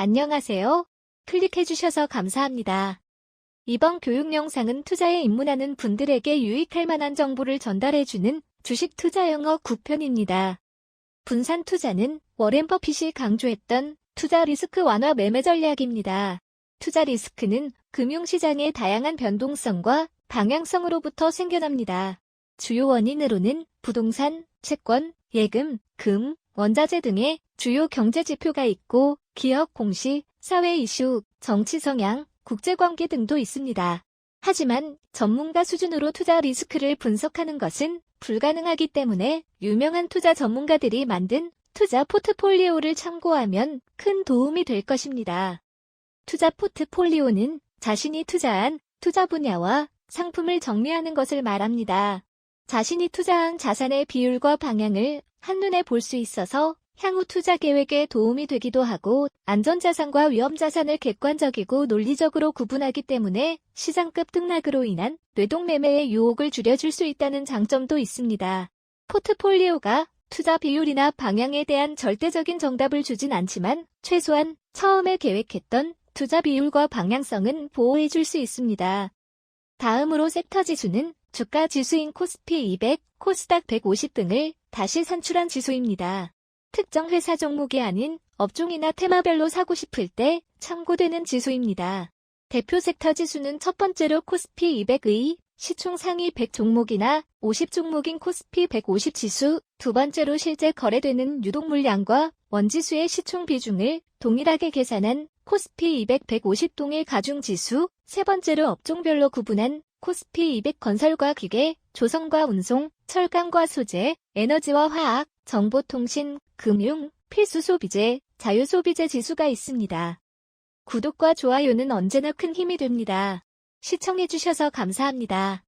안녕하세요. 클릭해주셔서 감사합니다. 이번 교육 영상은 투자에 입문하는 분들에게 유익할 만한 정보를 전달해주는 주식 투자 영어 9편입니다. 분산 투자는 워렌 버핏이 강조했던 투자 리스크 완화 매매 전략입니다. 투자 리스크는 금융시장의 다양한 변동성과 방향성으로부터 생겨납니다. 주요 원인으로는 부동산, 채권, 예금, 금, 원자재 등의 주요 경제 지표가 있고 기업 공시, 사회 이슈, 정치 성향, 국제관계 등도 있습니다. 하지만 전문가 수준으로 투자 리스크를 분석하는 것은 불가능하기 때문에 유명한 투자 전문가들이 만든 투자 포트폴리오를 참고하면 큰 도움이 될 것입니다. 투자 포트폴리오는 자신이 투자한 투자 분야와 상품을 정리하는 것을 말합니다. 자신이 투자한 자산의 비율과 방향을 한눈에 볼 수 있어서 향후 투자 계획에 도움이 되기도 하고 안전자산과 위험자산을 객관적이고 논리적으로 구분하기 때문에 시장급 등락으로 인한 뇌동매매의 유혹을 줄여줄 수 있다는 장점도 있습니다. 포트폴리오가 투자 비율이나 방향에 대한 절대적인 정답을 주진 않지만 최소한 처음에 계획했던 투자 비율과 방향성은 보호해 줄 수 있습니다. 다음으로 섹터 지수는 주가 지수인 코스피 200, 코스닥 150 등을 다시 산출한 지수입니다. 특정 회사 종목이 아닌 업종이나 테마별로 사고 싶을 때 참고되는 지수입니다. 대표 섹터 지수는 첫 번째로 코스피 200의 시총 상위 100 종목이나 50 종목인 코스피 150 지수, 두 번째로 실제 거래되는 유동 물량과 원지수의 시총 비중을 동일하게 계산한 코스피 200 150 동일 가중 지수, 세 번째로 업종별로 구분한 코스피 200 건설과 기계, 조성과 운송, 철강과 소재, 에너지와 화학, 정보통신, 금융, 필수 소비재, 자유 소비재 지수가 있습니다. 구독과 좋아요는 언제나 큰 힘이 됩니다. 시청해주셔서 감사합니다.